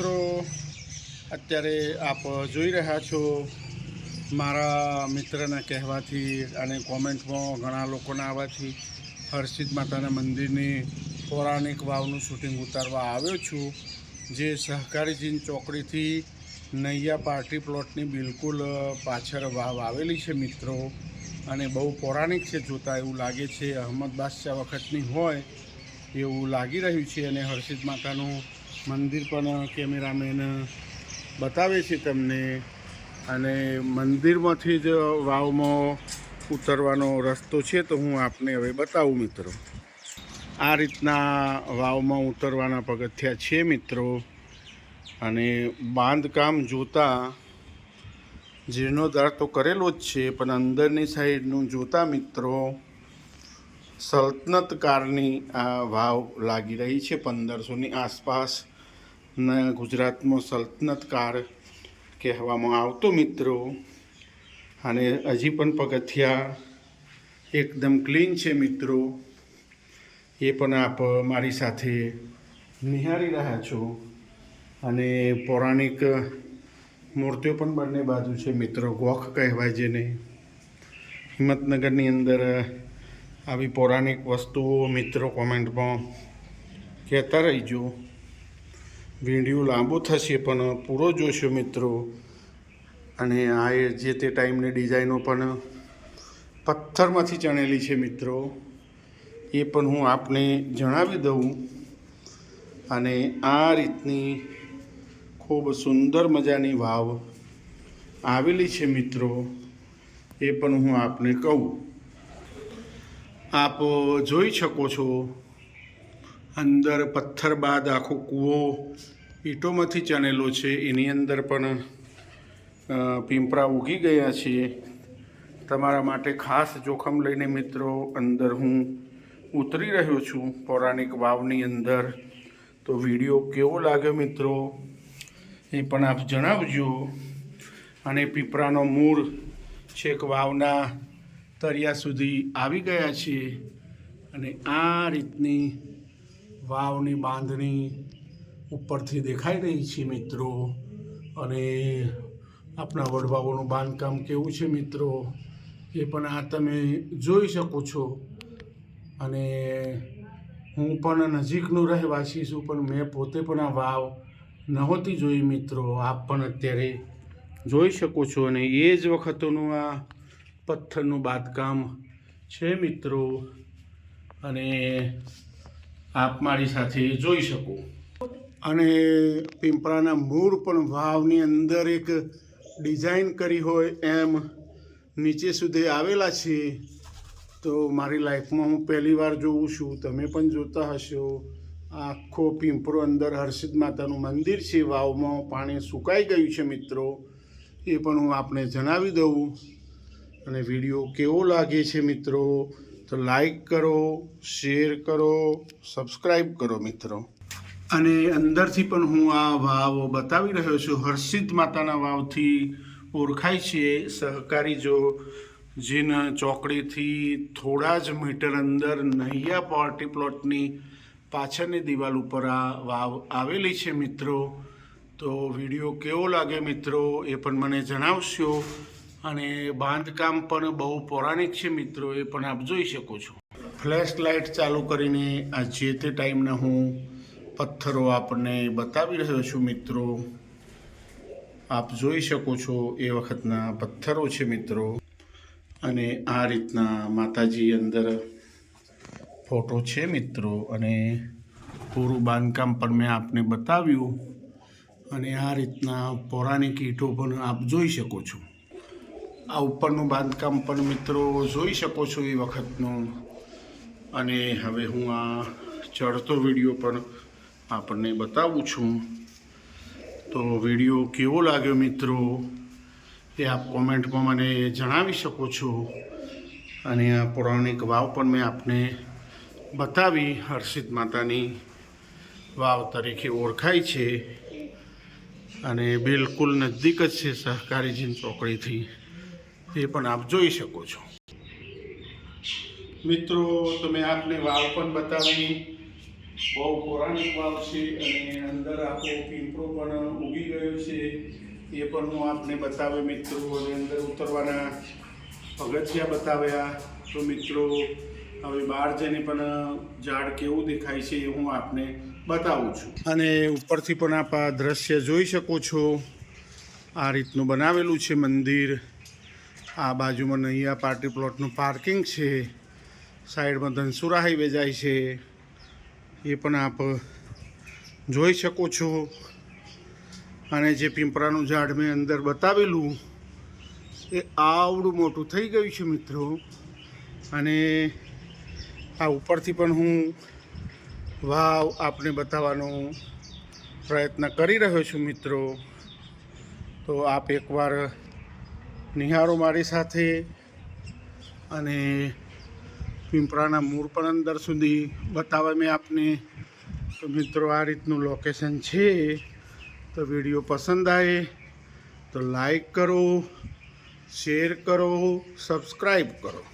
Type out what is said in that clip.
મિત્રો, અત્યારે આપ જોઈ રહ્યા છો મારા મિત્રના કહેવાથી અને કોમેન્ટમાં ઘણા લોકોના આવવાથી હર્ષિત માતાના મંદિરની પૌરાણિક વાવનું શૂટિંગ ઉતારવા આવ્યો છું. જે સહકારી જીન ચોકડીથી નૈયા પાર્ટી પ્લોટની બિલકુલ પાછળ વાવ આવેલી છે મિત્રો. અને બહુ પૌરાણિક છે જોતા એવું લાગે છે. અહમદ બાદશાહ વખતની હોય એવું લાગી રહ્યું છે અને હર્ષિત માતાનું મંદિર પણ કેમેરામેન બતાવે છે તમને. અને મંદિરમાંથી જ વાવમાં ઉતરવાનો રસ્તો છે તો હું આપને હવે બતાવું મિત્રો. આ રીતના વાવમાં ઉતરવાના પગથિયા છે મિત્રો. અને બાંધકામ જોતા જીર્ણોદ્ધાર તો કરેલો જ છે, પણ અંદરની સાઈડનું જોતા મિત્રો સલ્તનત કારની આ વાવ લાગી રહી છે પંદરસોની આસપાસ. ને ગુજરાતમાં સલ્તનત કાળ કહેવામાં આવતો મિત્રો. અને હજી પણ પગથિયા એકદમ ક્લીન છે મિત્રો. એ પણ આપ મારી સાથે નિહાળી રહ્યા છો. અને પૌરાણિક મૂર્તિઓ પણ બંને બાજુ છે મિત્રો. ગોખ કહેવાય જેને. હિંમતનગરની અંદર આવી પૌરાણિક વસ્તુઓ મિત્રો કોમેન્ટમાં કહેતા રહીજો. વીડિયો લાંબો થશે, પણ પૂરો જોશો મિત્રો. અને આ જે તે ટાઈમની ડિઝાઇનો પણ પથ્થરમાંથી ચણેલી છે મિત્રો. એ પણ હું આપને જણાવી દઉં. અને આ રીતની ખૂબ સુંદર મજાની વાવ આવેલી છે મિત્રો. એ પણ હું આપને કહું. આપ જોઈ શકો છો અંદર પથ્થર બાદ આખો કૂવો ઈંટોમાંથી ચણેલો છે. એની અંદર પણ પીંપરા ઉગી ગયા છે. તમારા માટે ખાસ જોખમ લઈને મિત્રો, અંદર હું ઉતરી રહ્યો છું પૌરાણિક વાવની અંદર. તો વીડિયો કેવો લાગ્યો મિત્રો? એ પણ આપ જણાવજો. અને પીપળાનો મૂળ છેક વાવના તરિયા સુધી આવી ગયા છે. અને આ રીતની વાવની બાંધણી ઉપરથી દેખાઈ રહી છે મિત્રો. અને આપણા વડવાઓનું બાંધકામ કેવું છે મિત્રો? એ પણ આ તમે જોઈ શકો છો. અને હું પણ નજીકનો રહેવાસી છું, પણ મેં પોતે પણ આ વાવ નહોતી જોઈ મિત્રો. આપ પણ અત્યારે જોઈ શકો છો અને એ જ વખતનું આ પથ્થરનું બાંધકામ છે મિત્રો. અને આપ મારી સાથે જોઈ શકો. અને પીંપળાના મૂળ પણ વાવની અંદર એક ડિઝાઇન કરી હોય એમ નીચે સુધી આવેલા છે. તો મારી લાઈફમાં હું પહેલી વાર જોઉં છું. તમે પણ જોતા હશો. આખો પીંપરો અંદર હર્ષિદ માતાનું મંદિર છે. વાવમાં પાણી સુકાઈ ગયું છે મિત્રો. એ પણ હું આપને જણાવી દઉં. અને વીડિયો કેવો લાગે છે મિત્રો? તો લાઈક કરો શેર કરો સબસ્ક્રાઈબ કરો મિત્રો. અને અંદરથી પણ હું આ વાવ બતાવી રહ્યો છું. હર્ષિત માતાના વાવથી ઓળખાય છે સહકારી જો, જેના ચોકડીથી થોડા જ મીટર અંદર નૈયા પાર્ટી પ્લોટની પાછળની દિવાલ ઉપર આ વાવ આવેલી છે મિત્રો. તો વીડિયો કેવો લાગે મિત્રો એ પણ મને જણાવશો. અને બાંધકામ પણ બહુ પૌરાણિક છે મિત્રો, એ પણ આપ જોઈ શકો છો. ફ્લેશ લાઇટ ચાલુ કરીને આ જે તે ટાઈમના હું પથ્થરો આપણને બતાવી રહ્યો છું મિત્રો, આપ જોઈ શકો છો એ વખતના પથ્થરો છે મિત્રો. અને આ રીતના માતાજી અંદર ફોટો છે મિત્રો, અને પૂરું બાંધકામ પણ મેં આપને બતાવ્યું. અને આ રીતના પૌરાણિક ઈંટો પણ આપ જોઈ શકો છો. આ ઉપરનું બાંધકામ પણ મિત્રો જોઈ શકો છો એ વખતનું. અને હવે હું આ ચડતો વીડિયો પણ આપણને બતાવું છું. તો વીડિયો કેવો લાગ્યો મિત્રો એ આપ કોમેન્ટમાં મને જણાવી શકો છો. અને આ પૌરાણિક વાવ પણ મેં આપને બતાવી. હર્ષિત માતાની વાવ તરીકે ઓળખાય છે. અને બિલકુલ નજદીક જ છે સહકારીજીન ચોકડીથી. એ પણ આપ જોઈ શકો છો. મિત્રો, તમે આપને વાવ પણ બતાવી, બહુ પૌરાણિક વાવ છે અને અંદર આખો પીંપળો પણ ઉગી ગયો છે. એ પણ હું આપને બતાવે મિત્રો, અને અંદર ઉતરવાના પગથિયા બતાવ્યા. તો મિત્રો, હવે બહાર જઈને પણ ઝાડ કેવું દેખાય છે એ હું આપને બતાવું છું. અને ઉપરથી પણ આપ આ દ્રશ્ય જોઈ શકો છો. આ રીતનું બનાવેલું છે મંદિર. આ બાજુમાં નૈયા પાર્ટી પ્લોટનું પાર્કિંગ છે. સાઈડમાં ધનસુરા હાઈવે જાય છે. એ પણ આપ જોઈ શકો છો. અને જે પીંપરાનું ઝાડ મેં અંદર બતાવેલું, એ આવડું મોટું થઈ ગયું છે મિત્રો. અને આ ઉપરથી પણ હું વાવ આપને બતાવવાનો પ્રયત્ન કરી રહ્યો છું મિત્રો. તો આપ એકવાર નિહાળો મારી સાથે અને પીંપળાના મૂળ પણ અંદર સુધી બતાવે મેં આપને. તો મિત્રો, આ રીતનું લોકેશન છે. તો વીડિયો પસંદ આવે તો લાઈક કરો શેર કરો સબસ્ક્રાઈબ કરો.